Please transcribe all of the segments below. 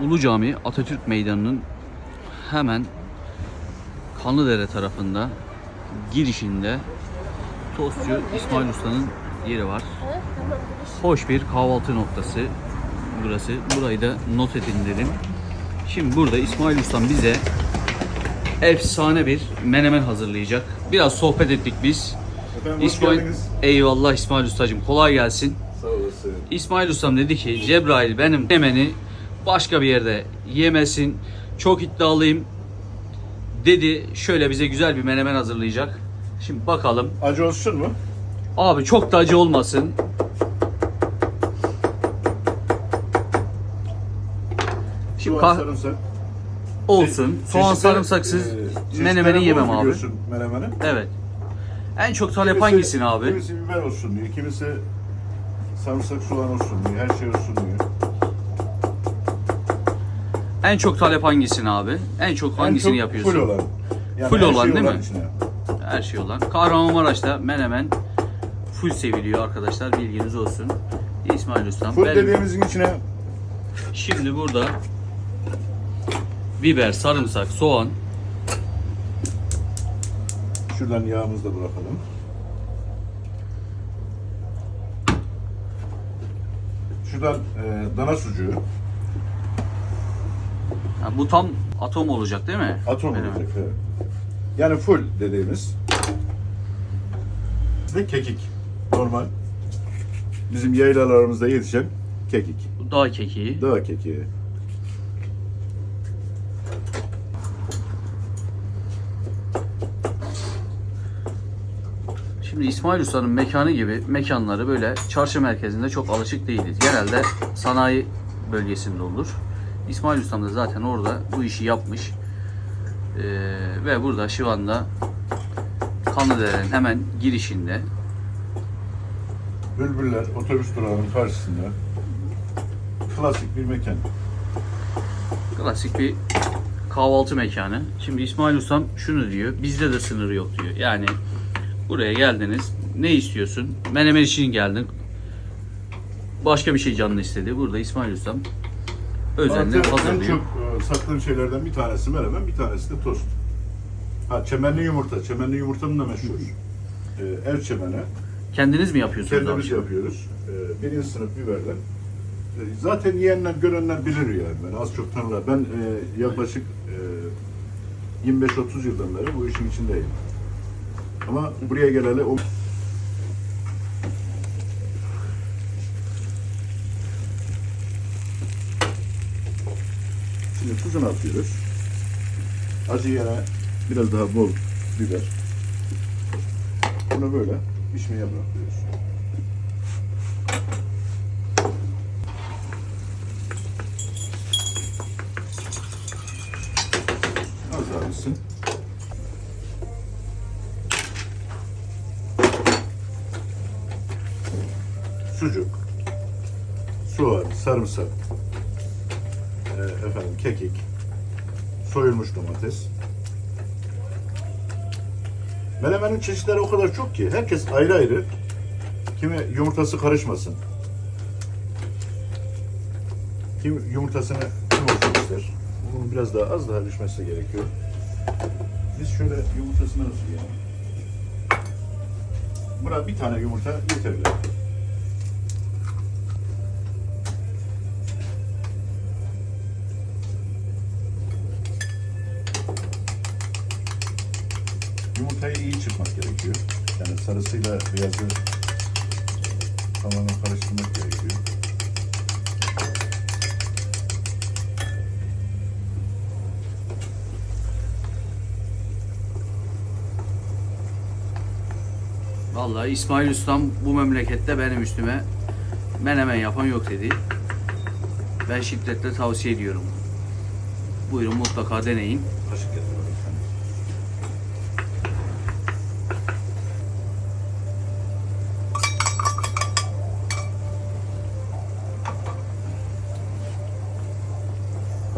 Ulu Cami Atatürk Meydanı'nın hemen Kanlıdere tarafında girişinde tostçu İsmail Usta'nın yeri var. Hoş bir kahvaltı noktası burası. Burayı da not edin dedim. Şimdi burada İsmail Usta'm bize efsane bir menemen hazırlayacak. Biraz sohbet ettik biz. Efendim İsmail, eyvallah İsmail Usta'cığım kolay gelsin. Sağ olasın. İsmail Ustam dedi ki Cebrail benim menemeni başka bir yerde yemesin. Çok iddialıyım. Dedi şöyle bize güzel bir menemen hazırlayacak. Şimdi bakalım. Acı olsun mu? Abi çok da acı olmasın. Şimdi Soğan, sarımsak. olsun. Soğan Çeşitleri- sarımsaksız e, menemeni yemem abi. Menemeni. Evet. En çok talep Kimisi- hangisini abi? Kimisi biber olsun diyor. Kimisi sarımsak soğan olsun diyor. Her şey olsun diyor. En çok talep hangisini abi? En çok hangisini En çok yapıyorsun? Full olan. Yani Full olan şey değil mi? içine. Her şey olan. Kahramanmaraş'ta menemen full seviliyor arkadaşlar bilginiz olsun. İsmail Ustam. Full Ben- dediğimizin içine Şimdi burada biber, sarımsak, soğan. şuradan yağımızı da bırakalım. Şuradan e, dana sucuğu. Ha, bu tam atom olacak değil mi? Atom Menemen. olacak. Evet. Yani full dediğimiz. Ve kekik. Normal. Bizim yaylalarımızda yetişen kekik. Bu dağ kekiği. Dağ kekiği. Şimdi İsmail Usta'nın mekanı gibi mekanları böyle çarşı merkezinde çok alışık değiliz. Genelde sanayi bölgesinde olur. İsmail Ustam da zaten orada bu işi yapmış. Ee, ve burada şu anda Kanlıdere'nin hemen girişinde Bülbüller otobüs durağının karşısında. Klasik bir mekan. Klasik bir kahvaltı mekanı. Şimdi İsmail Ustam şunu diyor. Bizde de sınır yok diyor. Yani buraya geldiniz. Ne istiyorsun? Menemen için geldin. Başka bir şey canlı istedi. Burada İsmail Ustam özenle Zaten en hazırlıyor. çok e, sattığım şeylerden bir tanesi menemen, bir tanesi de tost. Ha çemenli yumurta. Çemenli yumurtanın da meşhur. E, ev çemeni. Kendiniz mi yapıyorsunuz? Kendimiz abi? yapıyoruz. E, birinci sınıf biberden. E, zaten yiyenler, görenler bilir yani. Ben az çok tanırlar. Ben e, yaklaşık e, 25-30 yıldan beri bu işin içindeyim. Ama buraya geleli o Şimdi tuzunu atıyoruz. Acı yine biraz daha bol biber. Bunu böyle pişmeye bırakıyoruz. Az daha pişsin. Sucuk, soğan, sarımsak, e, efendim kekik, soyulmuş domates. Menemenin çeşitleri o kadar çok ki herkes ayrı ayrı. Kimi yumurtası karışmasın. Kim yumurtasını olsun ister. Bunun biraz daha az daha pişmesi gerekiyor. Biz şöyle yumurtasını hazırlayalım. Buna bir tane yumurta yeterli. Yumurtayı iyi çırpmak gerekiyor. Yani sarısıyla beyazı tamamen karıştırmak gerekiyor. Vallahi İsmail Ustam bu memlekette benim üstüme menemen yapan yok dedi. Ben şiddetle tavsiye ediyorum. Buyurun mutlaka deneyin. Kaşık getir bana bir tane.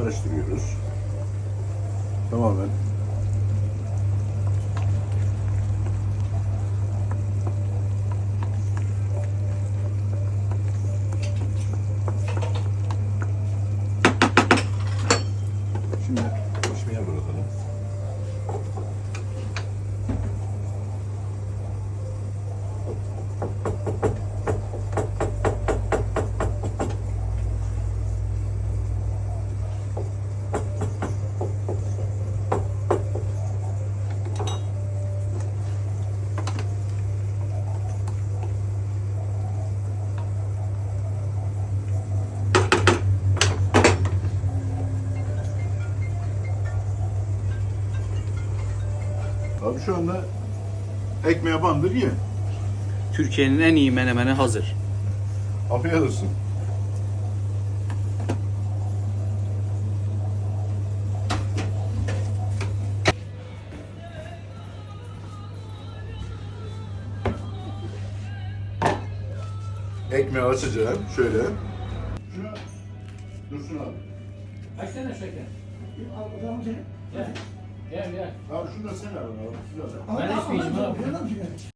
Karıştırıyoruz. Tamamen Şimdi pişmeye bırakalım. Abi şu anda ekmeğe bandır ye. Türkiye'nin en iyi menemeni hazır. Afiyet olsun. Ekmeği açacağım şöyle. Şuna dursun abi. Kaç tane şeker? Gel. Gel gel. Abi şunu da sen al da. Ben içmeyeceğim abi.